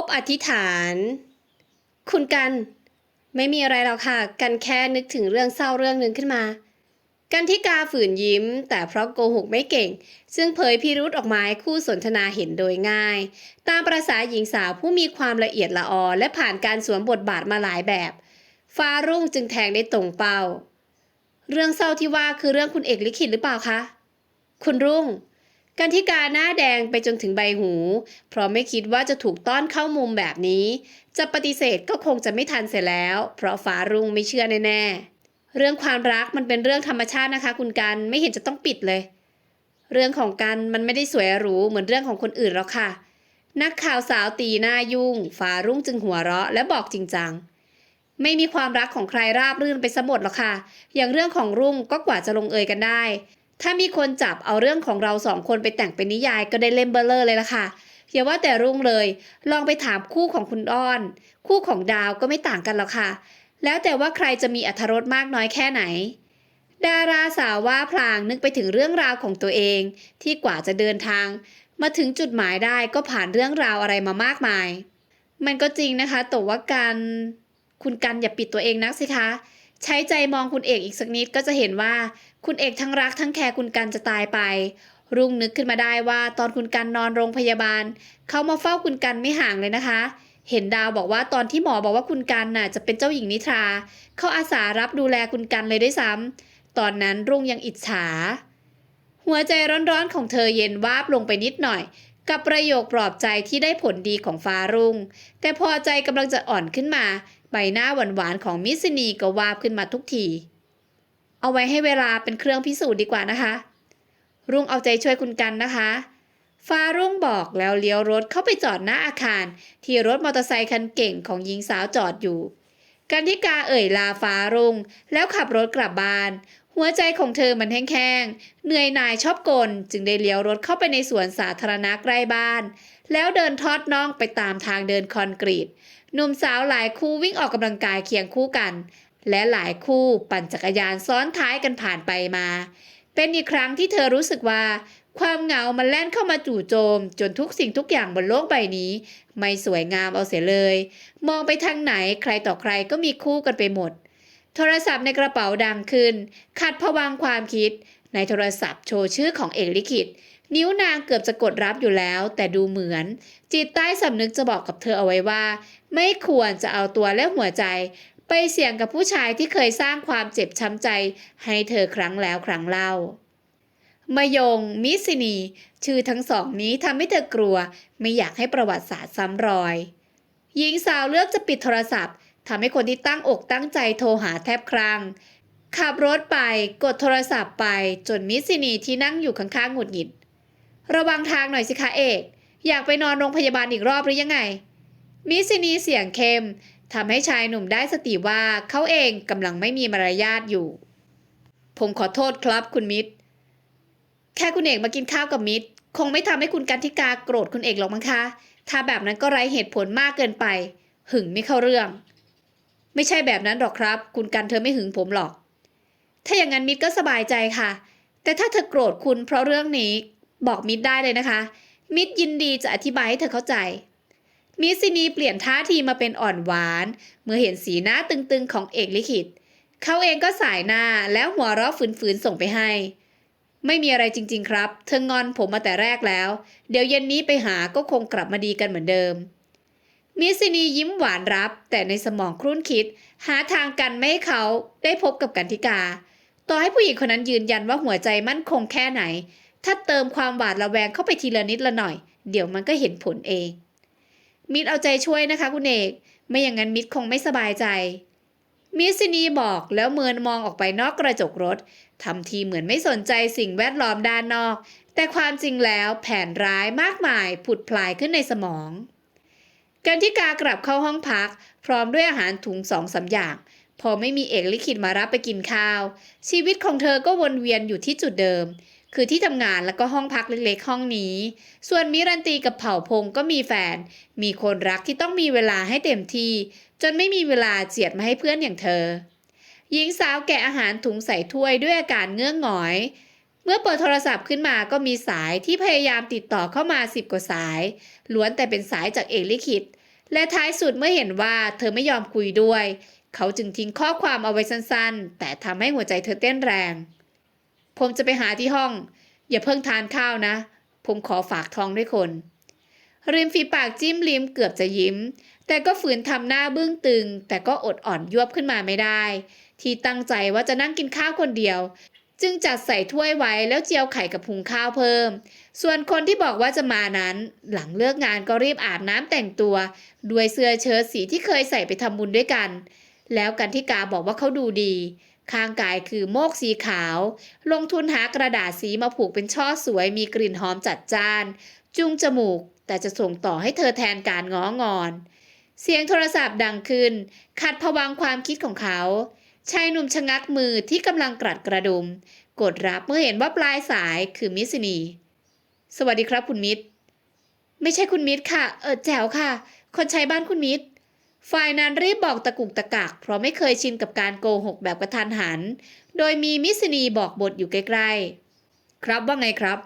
บอธิษฐาน คุณกัน ไม่มีอะไรหรอกค่ะ กันแค่นึกถึงเรื่องเศร้าเรื่องหนึ่งขึ้นมา กันทิกาฝืนยิ้ม แต่เพราะโกหกไม่เก่ง ซึ่งเผยพิรุธออกมาให้คู่สนทนาเห็นโดยง่าย ตามประษาหญิงสาวผู้มีความละเอียดละออ และผ่านการสวมบทบาทมาหลายแบบ ฟ้ารุ่งจึงแทงได้ตรงเป้า เรื่องเศร้าที่ว่าคือเรื่องคุณเอกลิขิตหรือเปล่าคะ คุณรุ่ง กันทิกาหน้าแดงไปจนถึงใบหู เพราะไม่คิดว่าจะถูกต้อนเข้ามุมแบบนี้ จะปฏิเสธก็คงจะไม่ทันเสียแล้ว เพราะฟ้ารุ่งไม่เชื่อแน่ๆ เรื่องความรักมันเป็นเรื่องธรรมชาตินะคะ คุณกันไม่เห็นจะต้องปิดเลย เรื่องของกันมันไม่ได้สวยหรูเหมือนเรื่องของคนอื่นหรอกค่ะ นักข่าวสาวตีหน้ายุ่ง ฟ้ารุ่งจึงหัวเราะและบอกจริงจังไม่มีความรักของใครราบรื่นไปสมบดหรอกค่ะ อย่างเรื่องของรุ่งก็กว่าจะลงเอยกันได้ ถ้ามีคนจับเอาเรื่องของเราสองคนไปแต่งเป็นนิยายก็ได้เล่มเบลเลอร์เลยละค่ะอย่าว่าแต่รุ่งเลย ลองไปถามคู่ของคุณอ้อน คู่ของดาวก็ไม่ต่างกันหรอกค่ะ แล้วแต่ว่าใครจะมีอรรถรสมากน้อยแค่ไหน ดาราสาวว่าพลางนึกไปถึงเรื่องราวของตัวเอง ที่กว่าจะเดินทาง มาถึงจุดหมายได้ก็ผ่านเรื่องราวอะไรมามากมาย มันก็จริงนะคะแต่ว่าการคุณกันอย่าปิดตัวเองนักสิคะ ใช้ใจมองคุณเอกอีกสักนิดก็จะเห็นว่า คุณเอกทั้งรักทั้งแคร์คุณกันจะตายไป รุ่งนึกขึ้นมาได้ว่าตอนคุณกันนอนโรงพยาบาล เขามาเฝ้าคุณกันไม่ห่างเลยนะคะ เห็นดาวบอกว่าตอนที่หมอบอกว่าคุณกันน่ะจะเป็นเจ้าหญิงนิทรา เขาอาสารับดูแลคุณกันเลยด้วยซ้ำตอนนั้นรุ่งยังอิจฉา หัวใจร้อนๆของเธอเย็นวาบลงไปนิดหน่อยกับประโยคปลอบใจที่ได้ผลดีของฟ้ารุ่ง แต่พอใจกำลังจะอ่อนขึ้นมา ใบหน้าหวานๆของมิสซินีก็วาบขึ้นมาทุกที เอาไว้ให้เวลาเป็นเครื่องพิสูจน์ดีกว่านะคะ รุ่งเอาใจช่วยคุณกันนะคะ ฟ้ารุ่งบอกแล้วเลี้ยวรถเข้าไปจอดหน้าอาคาร ที่รถมอเตอร์ไซคันเก่งของหญิงสาวจอดอยู่ กันทิกาเอ่ยลาฟ้ารุ่ง แล้วขับรถกลับบ้าน หัวใจของเธอมันแห้งๆ เหนื่อยหน่ายชอบกล จึงได้เลี้ยวรถเข้าไปในสวนสาธารณะใกล้บ้าน แล้วเดินทอดน่องไปตามทางเดินคอนกรีตหนุ่มสาวหลายคู่วิ่งออกกำลังกายเคียงคู่กัน และหลายคู่ปั่นจักรยานซ้อนท้ายกันผ่านไปมา เป็นอีกครั้งที่เธอรู้สึกว่า ความเหงามันแล่นเข้ามาจู่โจม จนทุกสิ่งทุกอย่างบนโลกใบนี้ ไม่สวยงามเอาเสียเลย มองไปทางไหนใครต่อใครก็มีคู่กันไปหมด โทรศัพท์ในกระเป๋าดังขึ้น ขัดผวังค์ความคิด ในโทรศัพท์โชว์ชื่อของเอกลิขิตนิ้วนางเกือบจะกดรับอยู่แล้ว แต่ดูเหมือน จิตใต้สำนึกจะบอกกับเธอเอาไว้ว่า ไม่ควรจะเอาตัวและหัวใจ ไปเสี่ยงกับผู้ชายที่เคยสร้างความเจ็บช้ำใจให้เธอครั้งแล้วครั้งเล่ามายง มิสซินี ชื่อทั้งสองนี้ทำให้เธอกลัว ไม่อยากให้ประวัติศาสตร์ซ้ำรอย หญิงสาวเลือกจะปิดโทรศัพท์ทำให้คนที่ตั้งอกตั้งใจโทรหาแทบครั่งขับรถไปกดโทรศัพท์ไปจนมิสซินีที่นั่งอยู่ข้างๆหงุดหงิด ระวังทางหน่อยสิคะเอก อยากไปนอนโรงพยาบาลอีกรอบหรือยังไง มิสซินีเสียงเข้ม ทำให้ชายหนุ่มได้สติว่าเขาเองกำลังไม่มีมารยาทอยู่ ผมขอโทษครับคุณมิตร แค่คุณเอกมากินข้าวกับมิตร คงไม่ทำให้คุณกันทิกาโกรธคุณเอกหรอกมั้งคะ ถ้าแบบนั้นก็ไร้เหตุผลมากเกินไป หึงไม่เข้าเรื่อง ไม่ใช่แบบนั้นหรอกครับ คุณกันเธอไม่หึงผมหรอก ถ้าอย่างนั้นมิตรก็สบายใจค่ะ แต่ถ้าเธอโกรธคุณเพราะเรื่องนี้ บอกมิตรได้เลยนะคะ มิตรยินดีจะอธิบายให้เธอเข้าใจ มิสซินีเปลี่ยนท่าทีมาเป็นอ่อนหวาน เมื่อเห็นสีหน้าตึงๆของเอกลิขิต เขาเองก็สายหน้าแล้วหัวเราะฝืนๆส่งไปให้ ไม่มีอะไรจริง ๆ ครับ เธองอนผมมาแต่แรกแล้ว เดี๋ยวเย็นนี้ไปหาก็คงกลับมาดีกันเหมือนเดิม มิสซินียิ้มหวานรับ แต่ในสมองครุ่นคิด หาทางกันไม่ให้เขาได้พบกับกันทิกา ต่อให้ผู้หญิงคนนั้นยืนยันว่าหัวใจมั่นคงแค่ไหน ถ้าเติมความหวาดระแวงเข้าไปทีละนิดละหน่อย เดี๋ยวมันก็เห็นผลเอง มิตรเอาใจช่วยนะคะคุณเอก ไม่อย่างนั้นมิตรคงไม่สบายใจ มิสซินีบอกแล้วเมินมองออกไปนอกกระจกรถทำทีเหมือนไม่สนใจสิ่งแวดล้อมด้านนอก แต่ความจริงแล้วแผนร้ายมากมายผุดพลายขึ้นในสมองกันทิกากลับเข้าห้องพัก พร้อมด้วยอาหารถุงสองสามอย่าง พอไม่มีเอกลิขิตมารับไปกินข้าว ชีวิตของเธอก็วนเวียนอยู่ที่จุดเดิม คือที่ทำงานแล้วก็ห้องพักเล็กๆ ห้องนี้ ส่วนมิรันตีกับเผ่าพงก็มีแฟน มีคนรักที่ต้องมีเวลาให้เต็มที่ จนไม่มีเวลาเจียดมาให้เพื่อนอย่างเธอ หญิงสาวแกะอาหารถุงใส่ถ้วยด้วยอาการเงื่องหงอย เมื่อเปิดโทรศัพท์ขึ้นมาก็มีสายที่พยายามติดต่อเข้ามาสิบกว่าสาย ล้วนแต่เป็นสายจากเอกลิขิต และท้ายสุดเมื่อเห็นว่าเธอไม่ยอมคุยด้วย เขาจึงทิ้งข้อความเอาไว้สั้นๆ แต่ทำให้หัวใจเธอเต้นแรง ผมจะไปหาที่ห้อง อย่าเพิ่งทานข้าวนะ ผมขอฝากท้องด้วยคน ริมฝีปากจิ้มลิมเกือบจะยิ้ม แต่ก็ฝืนทำหน้าบึ้งตึง แต่ก็อดอ่อนยวบขึ้นมาไม่ได้ ที่ตั้งใจว่าจะนั่งกินข้าวคนเดียว จึงจัดใส่ถ้วยไว้แล้วเจียวไข่กับพุงข้าวเพิ่ม ส่วนคนที่บอกว่าจะมานั้น หลังเลิกงานก็รีบอาบน้ำแต่งตัว ด้วยเสื้อเชิ้ตสีที่เคยใส่ไปทำบุญด้วยกัน แล้วกันทิกาบอกว่าเขาดูดี ข้างกายคือโมกสีขาว ลงทุนหากระดาษสีมาผูกเป็นช่อสวยมีกลิ่นหอมจัดจ้าน จุงจมูก แต่จะส่งต่อให้เธอแทนการง้องอน เสียงโทรศัพท์ดังขึ้น ขัดผวังความคิดของเขา ชายหนุ่มชะงักมือที่กำลังกรัดกระดุม กดรับเมื่อเห็นว่าปลายสายคือมิสซินี สวัสดีครับคุณมิตร ไม่ใช่คุณมิตรค่ะ เออแจ๋วค่ะ คนใช้บ้านคุณมิตร ฝ่ายนั้นรีบบอกตะกุกตะกัก เพราะไม่เคยชินกับการโกหกแบบกระทันหัน โดยมีมิสซินีบอกบทอยู่ใกล้ๆ ครับว่าไงครับ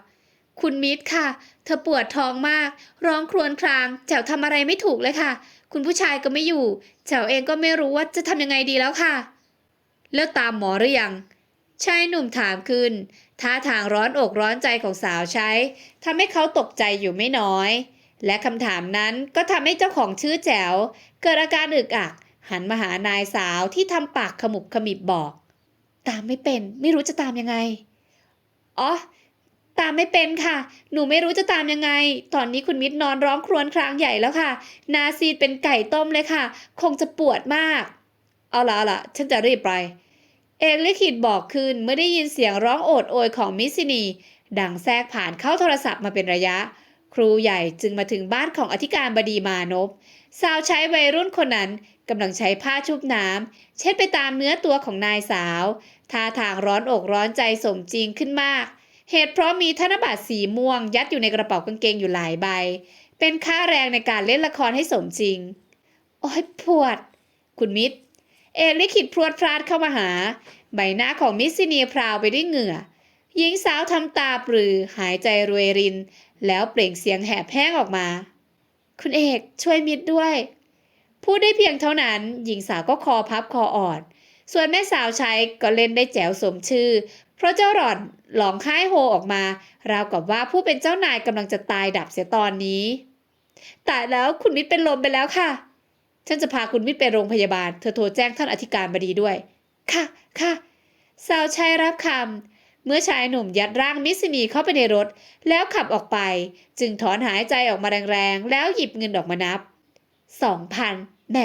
คุณมิตรค่ะ เธอปวดท้องมาก ร้องครวญคราง แจวทำอะไรไม่ถูกเลยค่ะ คุณผู้ชายก็ไม่อยู่ แจวเองก็ไม่รู้ว่าจะทำยังไงดีแล้วค่ะ แล้วตามหมอหรือยังชายหนุ่มถามขึ้นท่าทางร้อนอกร้อนใจของสาวใช้ทำให้เขาตกใจอยู่ไม่น้อย และคำถามนั้นก็ทำให้เจ้าของชื่อแจ๋ว เกิดอาการอึกอัก หันมาหานายสาวที่ทำปากขมุบขมิบบอก ตามไม่เป็นไม่รู้จะตามยังไง อ๋อ ตามไม่เป็นค่ะ หนูไม่รู้จะตามยังไง ตอนนี้คุณมิตรนอนร้องครวญครางใหญ่แล้วค่ะ นาซีดเป็นไก่ต้มเลยค่ะ คงจะปวดมาก เอาละเอาละฉันจะรีบไป เอกลิขิตบอกขึ้นเมื่อได้ยินเสียงร้องโอดโอยของมิสซินี ดังแทรกผ่านเข้าโทรศัพท์มาเป็นระยะ ครูใหญ่จึงมาถึงบ้านของอธิการบดีมานพสาวใช้วัยรุ่นคนนั้นกำลังใช้ผ้าชุบน้ำเช็ดไปตามเนื้อตัวของนายสาวท่าทางร้อนอกร้อนใจสมจริงขึ้นมาก เหตุเพราะมีธนบัตรสีม่วง ยัดอยู่ในกระเป๋ากางเกงอยู่หลายใบ เป็นค่าแรงในการเล่นละครให้สมจริง โอ้ยปวด คุณมิตร เอลิขิตพรวดพลาดเข้ามาหา ใบหน้าของมิสซินีพราวไปด้วยเหงื่อหญิงสาวทำตาปรือหายใจรวยริน แล้วเปล่งเสียงแหบแห้งออกมา คุณเอกช่วยมิดด้วย พูดได้เพียงเท่านั้น หญิงสาวก็คอพับคออ่อน ส่วนแม่สาวใช้ก็เล่นได้แจ๋วสมชื่อ เพราะเจ้าหล่อนหลองไห้โฮออกมา ราวกับว่าผู้เป็นเจ้านายกำลังจะตายดับเสียตอนนี้ตายแล้วคุณมิตรเป็นลมไปแล้วค่ะ ฉันจะพาคุณมิตรไปโรงพยาบาล เธอโทรแจ้งท่านอธิการบดีด้วย ค่ะ ค่ะ สาวใช้รับคำ เมื่อชายหนุ่มยัดร่างมิสซินีเข้าไปในรถ แล้วขับออกไป จึงถอนหายใจออกมาแรงๆ แล้วหยิบเงินออกมานับสองพันแหม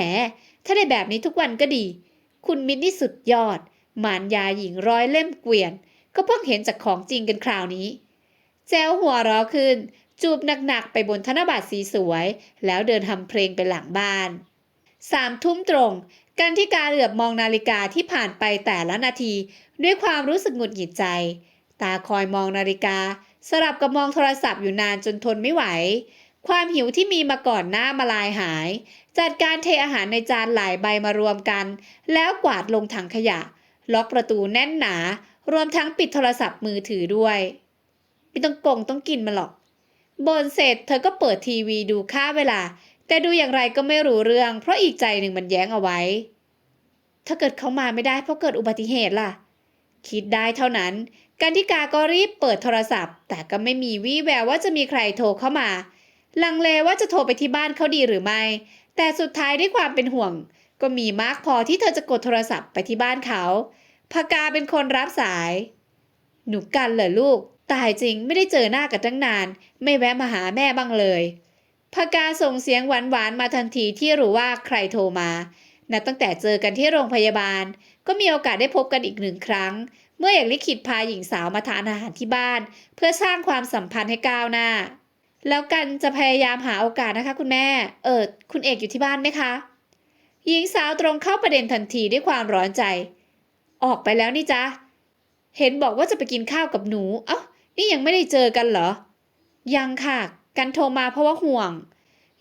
ถ้าได้แบบนี้ทุกวันก็ดี คุณมิตรนี่สุดยอดหมานยาหญิงร้อยเล่มเกวียน ก็เพิ่งเห็นจากของจริงกันคราวนี้ แจวหัวเราะขึ้น จูบหนักๆ ไปบนธนบัตรสีสวย แล้วเดินทำเพลงไปหลังบ้านสามทุ่มตรง กันที่การเหลือบมองนาฬิกาที่ผ่านไปแต่ละนาที ด้วยความรู้สึกหงุดหงิดใจ ตาคอยมองนาฬิกา สลับกับมองโทรศัพท์อยู่นานจนทนไม่ไหว ความหิวที่มีมาก่อนหน้ามาลายหาย จัดการเทอาหารในจานหลายใบมารวมกัน แล้วกวาดลงถังขยะ ล็อกประตูแน่นหนา รวมทั้งปิดโทรศัพท์มือถือด้วยไม่ต้องกงต้องกินมันหรอกบนเสร็จเธอก็เปิดทีวีดูค่าเวลา แต่ดูอย่างไรก็ไม่รู้เรื่อง เพราะอีกใจหนึ่งมันแย้งเอาไว้ ถ้าเกิดเขามาไม่ได้เพราะเกิดอุบัติเหตุล่ะ คิดได้เท่านั้น กันทิกาก็รีบเปิดโทรศัพท์ แต่ก็ไม่มีวี่แววว่าจะมีใครโทรเข้ามา ลังเลว่าจะโทรไปที่บ้านเขาดีหรือไม่ แต่สุดท้ายด้วยความเป็นห่วง ก็มีมากพอที่เธอจะกดโทรศัพท์ไปที่บ้านเขาพากาเป็นคนรับสาย หนูกันเหรอลูก ตายจริงไม่ได้เจอหน้ากันตั้งนาน ไม่แวะมาหาแม่บ้างเลยพากาส่งเสียงหวานๆมาทันทีที่รู้ว่าใครโทรมา นับตั้งแต่เจอกันที่โรงพยาบาล ก็มีโอกาสได้พบกันอีกหนึ่งครั้ง เมื่อเอกลิขิตพาหญิงสาวมาทานอาหารที่บ้าน เพื่อสร้างความสัมพันธ์ให้ก้าวหน้า แล้วกันจะพยายามหาโอกาสนะคะ คุณแม่ เออคุณเอกอยู่ที่บ้านไหมคะ หญิงสาวตรงเข้าประเด็นทันทีด้วยความร้อนใจ ออกไปแล้วนี่จ๊ะเห็นบอกว่าจะไปกินข้าวกับหนู เอ้า นี่ยังไม่ได้เจอกันเหรอ ยังค่ะ กันโทรมาเพราะว่าห่วง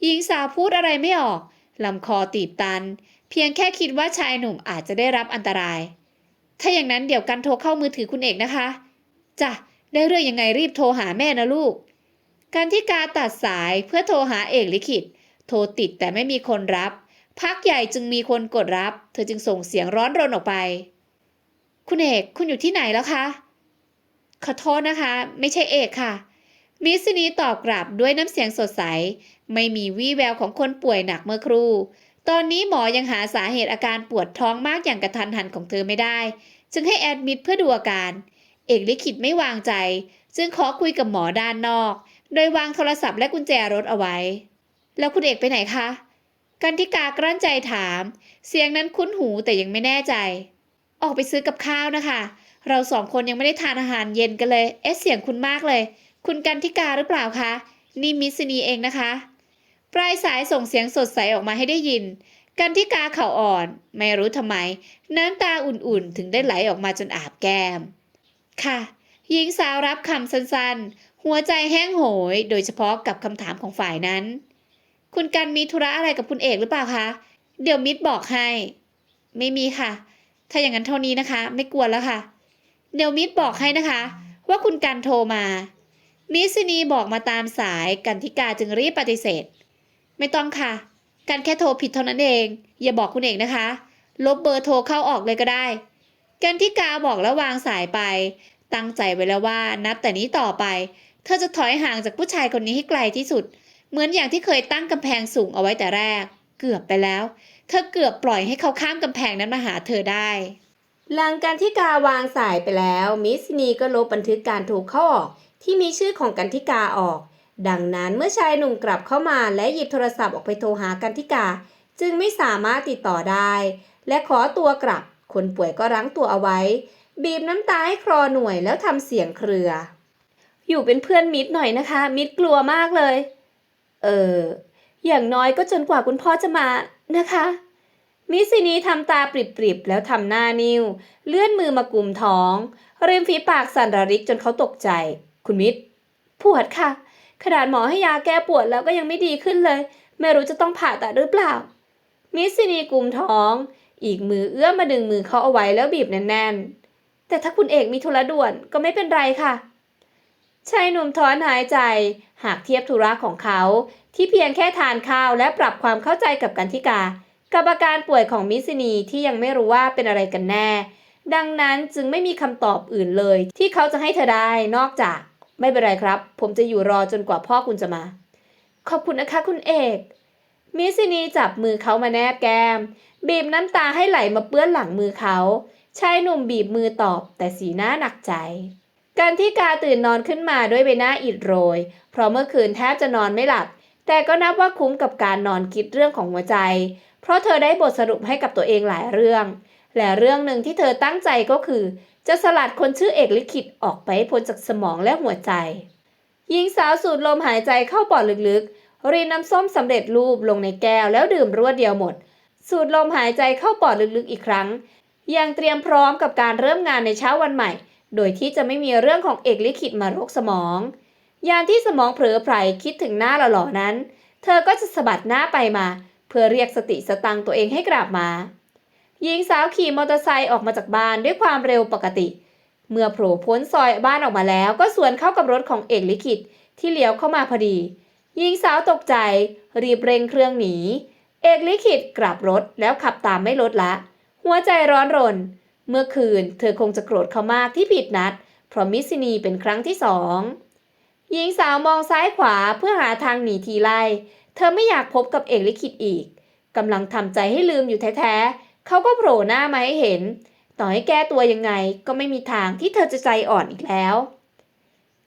หญิงสาวพูดอะไรไม่ออก ลำคอตีบตัน เพียงแค่คิดว่าชายหนุ่มอาจจะได้รับอันตราย ถ้าอย่างนั้นเดี๋ยวกันโทรเข้ามือถือคุณเอกนะคะจ้ะได้เรื่องยังไงรีบโทรหาแม่นะลูกกันที่กาตัดสายเพื่อโทรหาเอกลิขิต โทรติดแต่ไม่มีคนรับ พักใหญ่จึงมีคนกดรับ เธอจึงส่งเสียงร้อนรนออกไป คุณเอกคุณอยู่ที่ไหนแล้วคะ ขอโทษนะคะ ไม่ใช่เอกค่ะ มิสนีตอบกลับด้วยน้ำเสียงสดใส ไม่มีวี่แววของคนป่วยหนักเมื่อครู่ ตอนนี้หมอยังหาสาเหตุอาการปวดท้องมากอย่างกระทันหันของเธอไม่ได้ จึงให้แอดมิดเพื่อดูอาการ เอกลิขิตไม่วางใจ จึงขอคุยกับหมอด้านนอก โดยวางโทรศัพท์และกุญแจรถเอาไว้ แล้วคุณเอกไปไหนคะ กันทิกากลั้นใจถาม เสียงนั้นคุ้นหูแต่ยังไม่แน่ใจ ออกไปซื้อกับข้าวนะคะ เราสองคนยังไม่ได้ทานอาหารเย็นกันเลย เอ๊ะเสียงคุณมากเลย คุณกันทิกาหรือเปล่าคะ นี่มิสซินีเองนะคะ ปลายสายส่งเสียงสดใสออกมาให้ได้ยิน กันทิกาเข่าอ่อน ไม่รู้ทำไม น้ำตาอุ่นๆ ถึงได้ไหลออกมาจนอาบแก้ม ค่ะ หญิงสาวรับคำสั้นๆ หัวใจแห้งโหย โดยเฉพาะกับคำถามของฝ่ายนั้น คุณกันมีธุระอะไรกับคุณเอกหรือเปล่าคะ เดี๋ยวมิตรบอกให้ ไม่มีค่ะ ถ้าอย่างนั้นเท่านี้นะคะ ไม่กวนแล้วค่ะ เดี๋ยวมิตรบอกให้นะคะ ว่าคุณกันโทรมา มิสนีบอกมาตามสายกันทิกาจึงรีบปฏิเสธ ไม่ต้องค่ะกันแค่โทรผิดเท่านั้นเอง อย่าบอกคุณเอกนะคะ ลบเบอร์โทรเข้าออกเลยก็ได้ กันทิกาบอกแล้ววางสายไป ตั้งใจไว้แล้วว่านับแต่นี้ต่อไป เธอจะถอยห่างจากผู้ชายคนนี้ให้ไกลที่สุด เหมือนอย่างที่เคยตั้งกำแพงสูงเอาไว้แต่แรก เกือบไปแล้ว เธอเกือบปล่อยให้เขาข้ามกำแพงนั้นมาหาเธอได้หลังการที่กาวางสายไปแล้ว มิสนีก็ลบบันทึกการโทรเข้าออก ที่มีชื่อของกันทิกาออก ดังนั้นเมื่อชายหนุ่มกลับเข้ามาและหยิบโทรศัพท์ออกไปโทรหากันทิกา จึงไม่สามารถติดต่อได้ และขอตัวกลับ คนป่วยก็รั้งตัวเอาไว้ บีบน้ำตาให้คลอหน่วยแล้วทำเสียงเครือ อยู่เป็นเพื่อนมิดหน่อยนะคะ มิดกลัวมากเลย เอออย่างน้อยก็จนกว่าคุณพ่อจะมานะคะ มิสซินีทำตาปริบๆ แล้วทำหน้านิ้ว เลื่อนมือมากุมท้องริมฝีปากสั่นระริกจนเขาตกใจ คุณมิตร ปวดค่ะ ขนาดหมอให้ยาแก้ปวดแล้วก็ยังไม่ดีขึ้นเลย ไม่รู้จะต้องผ่าตัดหรือเปล่า มิสซินีกลุ่มท้อง อีกมือเอื้อมมาดึงมือเขาเอาไว้แล้วบีบแน่นๆ แต่ถ้าคุณเอกมีธุระด่วนก็ไม่เป็นไรค่ะชายหนุ่มถอนหายใจ หากเทียบธุระของเขา ที่เพียงแค่ทานข้าวและปรับความเข้าใจกับกันทิกา กับอาการป่วยของมิสซินีที่ยังไม่รู้ว่าเป็นอะไรกันแน่ ดังนั้นจึงไม่มีคำตอบอื่นเลย ที่เขาจะให้เธอได้นอกจาก ไม่เป็นไรครับ ผมจะอยู่รอจนกว่าพ่อคุณจะมา ขอบคุณนะคะคุณเอก มิสซินีจับมือเขามาแนบแก้ม บีบน้ำตาให้ไหลมาเปื้อนหลังมือเขาชายหนุ่มบีบมือตอบ แต่สีหน้าหนักใจ การที่กาตื่นนอนขึ้นมาด้วยใบหน้าอิดโรย เพราะเมื่อคืนแทบจะนอนไม่หลับ แต่ก็นับว่าคุ้มกับการนอนคิดเรื่องของหัวใจ เพราะเธอได้บทสรุปให้กับตัวเองหลายเรื่อง และเรื่องหนึ่งที่เธอตั้งใจก็คือ จะสลัดคนชื่อเอกลิขิตออกไปพ้นจากสมองและหัวใจ หญิงสาวสูดลมหายใจเข้าปอดลึกๆ รีนน้ำส้มสำเร็จรูปลงในแก้วแล้วดื่มรวดเดียวหมด สูดลมหายใจเข้าปอดลึกๆอีกครั้ง ยังเตรียมพร้อมกับการเริ่มงานในเช้าวันใหม่ โดยที่จะไม่มีเรื่องของเอกลิขิตมารกสมอง ยามที่สมองเผลอไผลคิดถึงหน้าหล่อๆนั้น เธอก็จะสะบัดหน้าไปมา เพื่อเรียกสติสตังตัวเองให้กลับมา หญิงสาวขี่มอเตอร์ไซค์ออกมาจากบ้านด้วยความเร็วปกติ เมื่อโผล่พ้นซอยบ้านออกมาแล้ว ก็สวนเข้ากับรถของเอกลิขิตที่เลี้ยวเข้ามาพอดีหญิงสาวตกใจ รีบเร่งเครื่องหนี เอกลิขิตกลับรถแล้วขับตามไม่ลดละ หัวใจร้อนรน เมื่อคืนเธอคงจะโกรธเขามากที่ผิดนัด เพราะมิสซินีเป็นครั้งที่สองหญิงสาวมองซ้ายขวาเพื่อหาทางหนีทีไล่ เธอไม่อยากพบกับเอกลิขิตอีกกำลังทำใจให้ลืมอยู่แท้ เขาก็โผล่หน้ามาให้เห็น ต่อให้แก้ตัวยังไงก็ไม่มีทางที่เธอจะใจอ่อนอีกแล้ว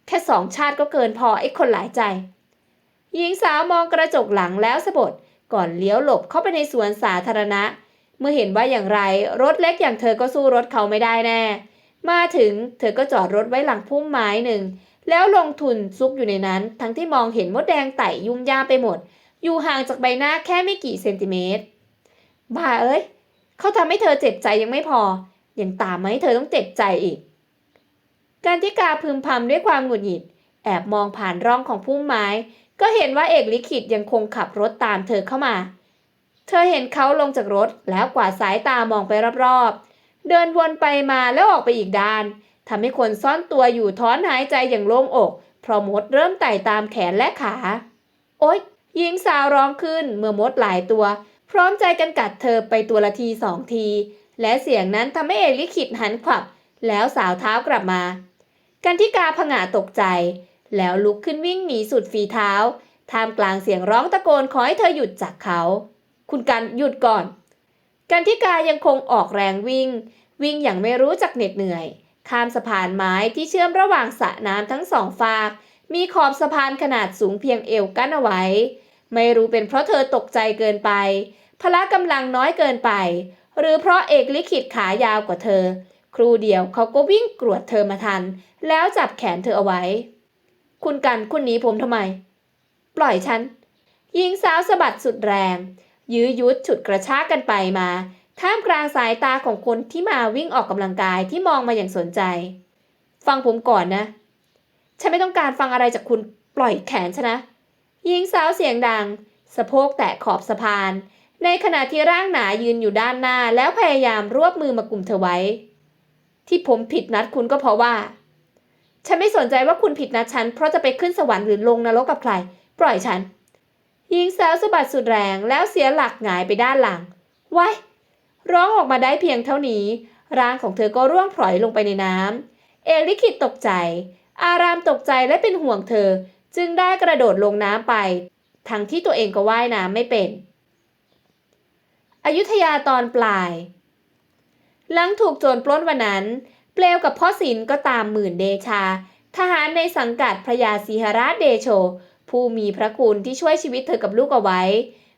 แค่สองชาติก็เกินพอไอ้คนหลายใจ หญิงสาวมองกระจกหลังแล้วสะบดก่อนเลี้ยวหลบเข้าไปในสวนสาธารณะ เมื่อเห็นว่าอย่างไรรถเล็กอย่างเธอก็สู้รถเขาไม่ได้แน่ มาถึงเธอก็จอดรถไว้หลังพุ่มไม้หนึ่ง แล้วลงทุนซุกอยู่ในนั้น ทั้งที่มองเห็นมดแดงไต่ยุ่งยากไปหมด อยู่ห่างจากใบหน้าแค่ไม่กี่เซนติเมตรบ้าเอ้ย เขาทำให้เธอเจ็บใจยังไม่พอ ยังตามมาให้เธอต้องเจ็บใจอีก การที่กาพึมพำด้วยความหงุดหงิด แอบมองผ่านร่องของพุ่มไม้ ก็เห็นว่าเอกลิขิตยังคงขับรถตามเธอเข้ามา เธอเห็นเขาลงจากรถแล้วกวาดสายตามองไปรอบๆ เดินวนไปมาแล้วออกไปอีกด้านทำให้คนซ่อนตัวอยู่ถอนหายใจอย่างโล่งอก เพราะมดเริ่มไต่ตามแขนและขา โอ๊ยหญิงสาวร้องขึ้นเมื่อมดหลายตัว พร้อมใจกันกัดเธอไปตัวละทีสองที และเสียงนั้นทำให้เอลิขิตหันขวับ แล้วสาวเท้ากลับมา กันทิกาผงาตกใจ แล้วลุกขึ้นวิ่งหนีสุดฝีเท้าท่ามกลางเสียงร้องตะโกนขอให้เธอหยุดจากเขา คุณกันหยุดก่อน กันทิกายังคงออกแรงวิ่ง วิ่งอย่างไม่รู้จักเหน็ดเหนื่อย ข้ามสะพานไม้ที่เชื่อมระหว่างสระน้ำทั้งสองฝาก มีขอบสะพานขนาดสูงเพียงเอวกั้นเอาไว้ ไม่รู้เป็นเพราะเธอตกใจเกินไป พละกำลังน้อยเกินไป หรือเพราะเอกลิขิตขายาวกว่าเธอ ครูเดียวเขาก็วิ่งกรวดเธอมาทัน แล้วจับแขนเธอเอาไว้ คุณกันคุณหนีผมทำไม ปล่อยฉันหญิงสาวสะบัดสุดแรง ยื้อยุดฉุดกระชากกันไปมาท่ามกลางสายตาของคนที่มาวิ่งออกกำลังกายที่มองมาอย่างสนใจ ฟังผมก่อนนะ ฉันไม่ต้องการฟังอะไรจากคุณปล่อยแขนฉันนะหญิงสาวเสียงดัง สะโพกแตะขอบสะพาน ในขณะที่ร่างหนายืนอยู่ด้านหน้าแล้วพยายามรวบมือมากลุ่มเธอไว้ ที่ผมผิดนัดคุณก็เพราะว่า ฉันไม่สนใจว่าคุณผิดนัดฉัน เพราะจะไปขึ้นสวรรค์หรือลงนรกกับใคร ปล่อยฉันหญิงสาวสะบัดสุดแรงแล้วเสียหลักหงายไปด้านหลังว้ายร้องออกมาได้เพียงเท่านี้ร่างของเธอก็ร่วงพลอยลงไปในน้ำเอลิคิดตกใจ อารามตกใจและเป็นห่วงเธอ จึงได้กระโดดลงน้ำไป ทั้งที่ตัวเองก็ว่ายน้ำไม่เป็น อยุธยาตอนปลาย หลังถูกโจรปล้นวันนั้น เปลวกับพ่อศิลก็ตามหมื่นเดชา ทหารในสังกัดพระยาสีหราชเดโช ผู้มีพระคุณที่ช่วยชีวิตเธอกับลูกเอาไว้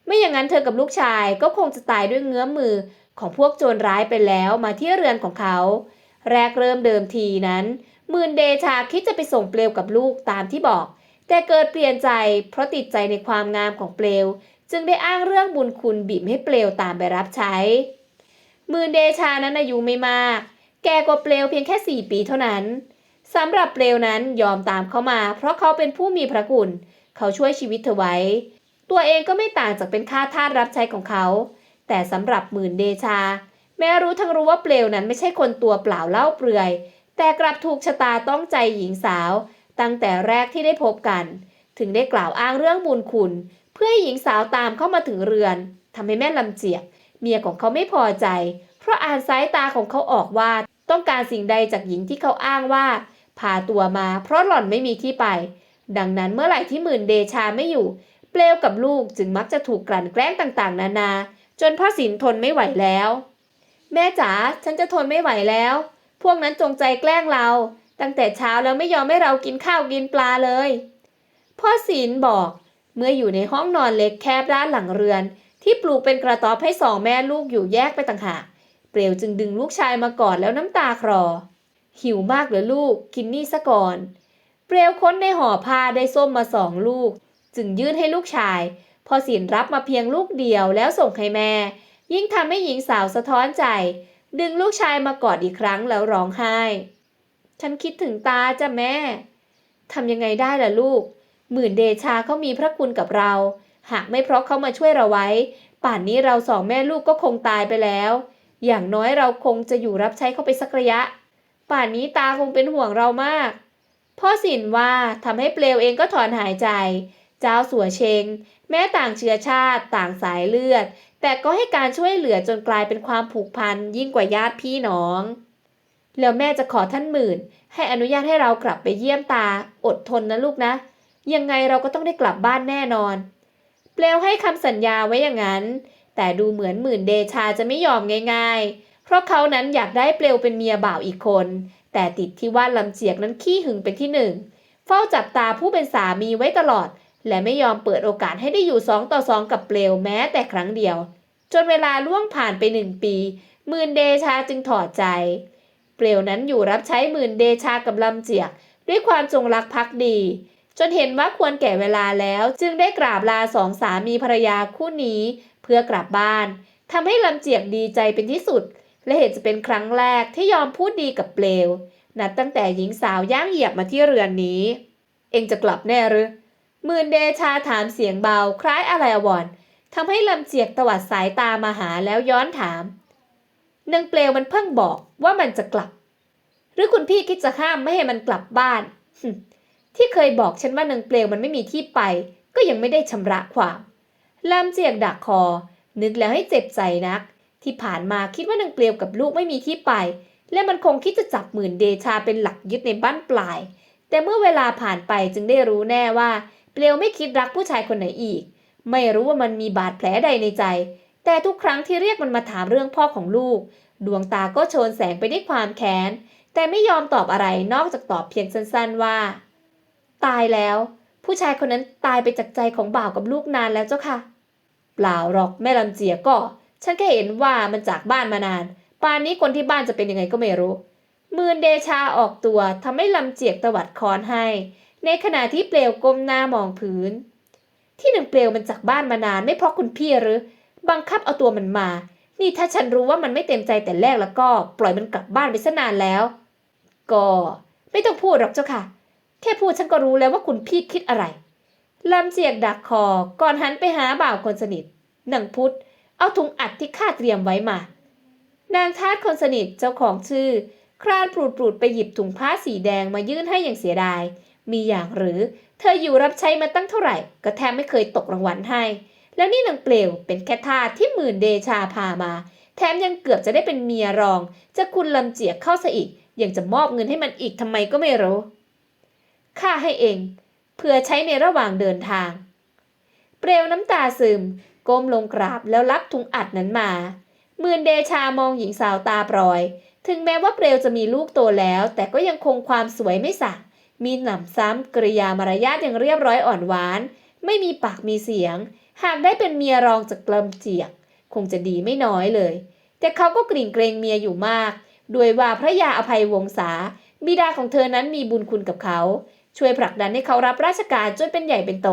ไม่อย่างนั้นเธอกับลูกชายก็คงจะตายด้วยเงื้อมมือของพวกโจรร้ายไปแล้วมาที่เรือนของเขา แรกเริ่มเดิมทีนั้นหมื่นเดชาคิดจะไปส่งเปลวกับลูกตามที่บอก แต่เกิดเปลี่ยนใจเพราะติดใจในความงามของเปลว จึงได้อ้างเรื่องบุญคุณบีบให้เปลวตามไปรับใช้หมื่นเดชานั้นอายุไม่มาก แกกว่าเปลวเพียงแค่สี่ปีเท่านั้นสำหรับเปลวนั้นยอมตามเขามา เพราะเขาเป็นผู้มีพระคุณ เขาช่วยชีวิตเธอไว้ ตัวเองก็ไม่ต่างจากเป็นข้าทาสรับใช้ของเขา แต่สำหรับหมื่นเดชา แม้รู้ทั้งรู้ว่าเปลวนั้นไม่ใช่คนตัวเปล่าเล่าเปลือย แต่กลับถูกชะตาต้องใจหญิงสาว ตั้งแต่แรกที่ได้พบกัน ถึงได้กล่าวอ้างเรื่องบุญคุณ เพื่อให้หญิงสาวตามเข้ามาถึงเรือนทำให้แม่ลำเจียก เมียของเขาไม่พอใจ เพราะอ่านสายตาของเขาออกว่าต้องการสิ่งใดจากหญิงที่เขาอ้างว่าพาตัวมาเพราะหล่อนไม่มีที่ไป ดังนั้นเมื่อไหร่ที่หมื่นเดชาไม่อยู่ เปลวกับลูกจึงมักจะถูกกลั่นแกล้งต่างๆ นานา จนพ่อสินทนไม่ไหวแล้ว แม่จ๋าฉันจะทนไม่ไหวแล้ว พวกนั้นจงใจแกล้งเรา ตั้งแต่เช้าแล้วไม่ยอมให้เรากินข้าวกินปลาเลย พ่อศิลบอก เมื่ออยู่ในห้องนอนเล็กแคบด้านหลังเรือน ที่ปลูกเป็นกระต๊อบให้สองแม่ลูกอยู่แยกไปต่างหากเปลวจึงดึงลูกชายมากอดแล้วน้ำตาคลอ หิวมากเหรอลูกกินนี่ซะก่อน เปลวค้นในห่อผ้าได้ส้มมาสองลูก จึงยื่นให้ลูกชาย พอศิลรับมาเพียงลูกเดียวแล้วส่งให้แม่ ยิ่งทำให้หญิงสาวสะท้อนใจ ดึงลูกชายมากอดอีกครั้งแล้วร้องไห้ ฉันคิดถึงตาจ้ะแม่ทำยังไงได้ล่ะลูก หมื่นเดชาเขามีพระคุณกับเรา หากไม่เพราะเขามาช่วยเราไว้ ป่านนี้เราสองแม่ลูกก็คงตายไปแล้ว อย่างน้อยเราคงจะอยู่รับใช้เขาไปสักระยะ ป่านนี้ตาคงเป็นห่วงเรามาก พ่อสินว่าทำให้เปลวเองก็ถอนหายใจ เจ้าสัวเชง แม้ต่างเชื้อชาติ ต่างสายเลือด แต่ก็ให้การช่วยเหลือจนกลายเป็นความผูกพันยิ่งกว่าญาติพี่น้องแล้วแม่จะขอท่านหมื่น ให้อนุญาตให้เรากลับไปเยี่ยมตา อดทนนะลูกนะ ยังไงเราก็ต้องได้กลับบ้านแน่นอน เปลวให้คำสัญญาไว้อย่างนั้น แต่ดูเหมือนหมื่นเดชาจะไม่ยอมง่าย ๆ เพราะเขานั้นอยากได้เปลวเป็นเมียบ่าวอีกคน แต่ติดที่ว่าลำเจียกนั้นขี้หึงเป็นที่หนึ่ง เฝ้าจับตาผู้เป็นสามีไว้ตลอด และไม่ยอมเปิดโอกาสให้ได้อยู่สองต่อสองกับเปลวแม้แต่ครั้งเดียว จนเวลาล่วงผ่านไปหนึ่งปีหมื่นเดชาจึงถอดใจ เปลวนั้นอยู่รับใช้หมื่นเดชากับลำเจียก ด้วยความจงรักภักดี จนเห็นว่าควรแก่เวลาแล้ว จึงได้กราบลาสองสามีภรรยาคู่นี้ เพื่อกลับบ้านทำให้ลำเจียกดีใจเป็นที่สุด และเห็นจะเป็นครั้งแรกที่ยอมพูดดีกับเปลว นับตั้งแต่หญิงสาวย่างเหยียบมาที่เรือนนี้ เองจะกลับแน่หรือมื่นเดชาถามเสียงเบาคล้ายอะไรอววรทำให้ลำเจียกตวัดสายตามาหาแล้วย้อนถามนางเปลวมันเพิ่งบอกว่ามันจะกลับ หรือคุณพี่คิดจะห้ามไม่ให้มันกลับบ้าน ที่เคยบอกฉันว่านางเปลวมันไม่มีที่ไป ก็ยังไม่ได้ชำระความลำเจียกดักคอ นึกแล้วให้เจ็บใจนัก ที่ผ่านมาคิดว่านางเปลียวกับลูกไม่มีที่ไป และมันคงคิดจะจับหมื่นเดชาเป็นหลักยึดในบ้านปลาย แต่เมื่อเวลาผ่านไปจึงได้รู้แน่ว่า เปลียวไม่คิดรักผู้ชายคนไหนอีก ไม่รู้ว่ามันมีบาดแผลใดในใจ แต่ทุกครั้งที่เรียกมันมาถามเรื่องพ่อของลูก ดวงตาก็โชนแสงไปด้วยความแค้นแต่ไม่ยอมตอบอะไรนอกจากตอบเพียงสั้นๆว่า ตายแล้ว ผู้ชายคนนั้นตายไปจากใจของบ่าวกับลูกนานแล้วเจ้าค่ะ เปล่าหรอกแม่ลำเจียก็ ฉันแค่เห็นว่ามันจากบ้านมานาน ป่านนี้คนที่บ้านจะเป็นยังไงก็ไม่รู้ มืนเดชาออกตัวทำให้ลำเจียกตวัดคอนให้ ในขณะที่เปลวก้มหน้ามองพื้น ที่หนึ่งเปลวมันจากบ้านมานานไม่เพราะคุณพี่หรือ บังคับเอาตัวมันมา นี่ถ้าฉันรู้ว่ามันไม่เต็มใจแต่แรกแล้วก็ ปล่อยมันกลับบ้านไปซะนานแล้ว ก็ไม่ต้องพูดหรอกเจ้าค่ะ ค่พูดฉันก็รู้แล้วว่าคุณพี่คิดอะไรลำเจียกดักคอก่อนหันไปหาบ่าวคนสนิทนางพุทธเอาถุงอัดที่ข้าเตรียมไว้มา นางทาสคนสนิทเจ้าของชื่อ ครานปรูดปรูดไปหยิบถุงผ้าสีแดงมายื่นให้อย่างเสียดาย มีอย่างหรือ เธออยู่รับใช้มาตั้งเท่าไหร่ ก็แทบไม่เคยตกรางวัลให้ แล้วนี่นางเปลวเป็นแค่ทาสที่หมื่นเดชาพามา แถมยังเกือบจะได้เป็นเมียรอง จะคุณลำเจียกเข้าซะอีกยังจะมอบเงินให้มันอีกทำไมก็ไม่รู้ ข้าให้เองเพื่อใช้ในระหว่างเดินทาง เปลวน้ำตาซึมก้มลงกราบแล้วรับถุงอัดนั้นมาหมื่นเดชามองหญิงสาวตาปลอย ถึงแม้ว่าเปลวจะมีลูกโตแล้ว แต่ก็ยังคงความสวยไม่สั่งมีหนำซ้ำกริยามารยาทอยังเรียบร้อยอ่อนหวาน ไม่มีปากมีเสียง หากได้เป็นเมียรองจากกลมเจียก คงจะดีไม่น้อยเลย แต่เขาก็กริ่งเกรงเมียอยู่มาก ด้วยว่าพระยาอภัยวงศาบิดาของเธอนั้นมีบุญคุณกับเขา ช่วยผลักดันให้เขารับราชการจนเป็นใหญ่เป็นโต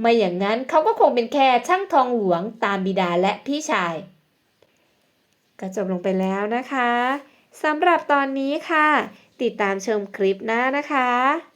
ไม่อย่างนั้นเขาก็คงเป็นแค่ช่างทองหลวงตามบิดาและพี่ชาย ก็จบลงไปแล้วนะคะสำหรับตอนนี้ค่ะ ติดตามชมคลิปหน้านะคะ